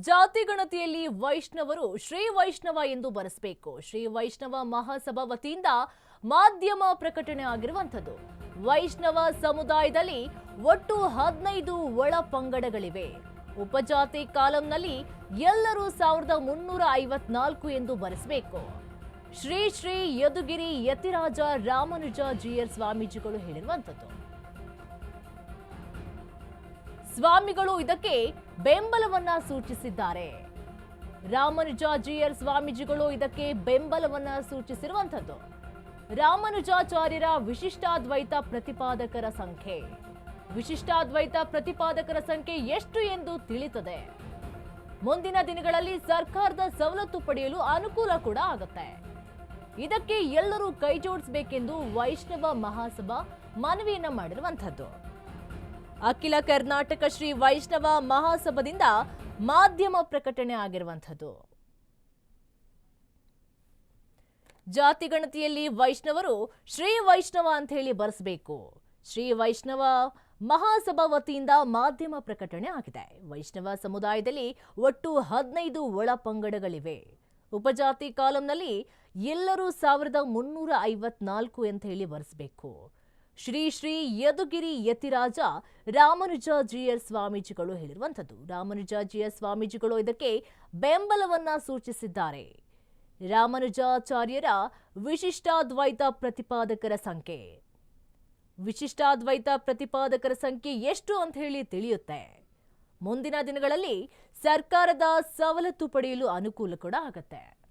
ಜಾತಿ ಗಣತಿಯಲ್ಲಿ ವೈಷ್ಣವರು ಶ್ರೀ ವೈಷ್ಣವ ಎಂದು ಬರೆಸಬೇಕು. ಶ್ರೀ ವೈಷ್ಣವ ಮಹಾಸಭಾ ವತಿಯಿಂದ ಮಾಧ್ಯಮ ಪ್ರಕಟಣೆ ಆಗಿರುವಂಥದ್ದು. ವೈಷ್ಣವ ಸಮುದಾಯದಲ್ಲಿ ಒಟ್ಟು ಹದಿನೈದು ಒಳ ಪಂಗಡಗಳಿವೆ. ಉಪಜಾತಿ ಕಾಲಂನಲ್ಲಿ ಎಲ್ಲರೂ ಸಾವಿರದ ಮುನ್ನೂರ ಐವತ್ನಾಲ್ಕು ಎಂದು ಬರೆಸಬೇಕು. ಶ್ರೀ ಶ್ರೀ ಯದುಗಿರಿ ಯತಿರಾಜ ರಾಮನುಜ ಜಿಯರ್ ಸ್ವಾಮೀಜಿಗಳು ಹೇಳಿರುವಂಥದ್ದು. ಸ್ವಾಮಿಗಳು ಇದಕ್ಕೆ ಬೆಂಬಲವನ್ನ ಸೂಚಿಸಿದ್ದಾರೆ. ರಾಮನುಜಾಜಿಯರ್ ಸ್ವಾಮೀಜಿಗಳು ಇದಕ್ಕೆ ಬೆಂಬಲವನ್ನ ಸೂಚಿಸಿರುವಂಥದ್ದು. ರಾಮನುಜಾಚಾರ್ಯರ ವಿಶಿಷ್ಟಾದ್ವೈತ ಪ್ರತಿಪಾದಕರ ಸಂಖ್ಯೆ. ವಿಶಿಷ್ಟಾದ್ವೈತ ಪ್ರತಿಪಾದಕರ ಸಂಖ್ಯೆ ಎಷ್ಟು ಎಂದು ತಿಳಿತದೆ. ಮುಂದಿನ ದಿನಗಳಲ್ಲಿ ಸರ್ಕಾರದ ಸವಲತ್ತು ಪಡೆಯಲು ಅನುಕೂಲ ಕೂಡ ಆಗುತ್ತೆ. ಇದಕ್ಕೆ ಎಲ್ಲರೂ ಕೈ ಜೋಡಿಸಬೇಕೆಂದು ವೈಷ್ಣವ ಮಹಾಸಭಾ ಮನವಿಯನ್ನ ಮಾಡಿರುವಂಥದ್ದು. ಅಖಿಲ ಕರ್ನಾಟಕ ಶ್ರೀ ವೈಷ್ಣವ ಮಹಾಸಭದಿಂದ ಮಾಧ್ಯಮ ಪ್ರಕಟಣೆ ಆಗಿರುವಂಥದ್ದು. ಜಾತಿ ಗಣತಿಯಲ್ಲಿ ವೈಷ್ಣವರು ಶ್ರೀ ವೈಷ್ಣವ ಅಂತ ಹೇಳಿ ಬರೆಸಬೇಕು. ಶ್ರೀ ವೈಷ್ಣವ ಮಹಾಸಭಾ ವತಿಯಿಂದ ಮಾಧ್ಯಮ ಪ್ರಕಟಣೆ ಆಗಿದೆ. ವೈಷ್ಣವ ಸಮುದಾಯದಲ್ಲಿ ಒಟ್ಟು ಹದಿನೈದು ಒಳ ಪಂಗಡಗಳಿವೆ ಉಪಜಾತಿ ಕಾಲಂನಲ್ಲಿ ಎಲ್ಲರೂ ಸಾವಿರದ ಮುನ್ನೂರ ಐವತ್ನಾಲ್ಕು ಅಂತ ಹೇಳಿ ಬರೆಸಬೇಕು. ಶ್ರೀ ಶ್ರೀ ಯದುಗಿರಿ ಯತಿರಾಜ ರಾಮಾನುಜಾಜಿಯರ್ ಸ್ವಾಮೀಜಿಗಳು ಹೇಳಿರುವಂಥದ್ದು. ರಾಮಾನುಜಾಜಿಯರ್ ಸ್ವಾಮೀಜಿಗಳು ಇದಕ್ಕೆ ಬೆಂಬಲವನ್ನ ಸೂಚಿಸಿದ್ದಾರೆ. ರಾಮನುಜಾಚಾರ್ಯರ ವಿಶಿಷ್ಟಾದ್ವೈತ ಪ್ರತಿಪಾದಕರ ಸಂಖ್ಯೆ. ವಿಶಿಷ್ಟಾದ್ವೈತ ಪ್ರತಿಪಾದಕರ ಸಂಖ್ಯೆ ಎಷ್ಟು ಅಂತ ಹೇಳಿ ತಿಳಿಯುತ್ತೆ. ಮುಂದಿನ ದಿನಗಳಲ್ಲಿ ಸರ್ಕಾರದ ಸವಲತ್ತು ಪಡೆಯಲು ಅನುಕೂಲ ಕೂಡ ಆಗತ್ತೆ.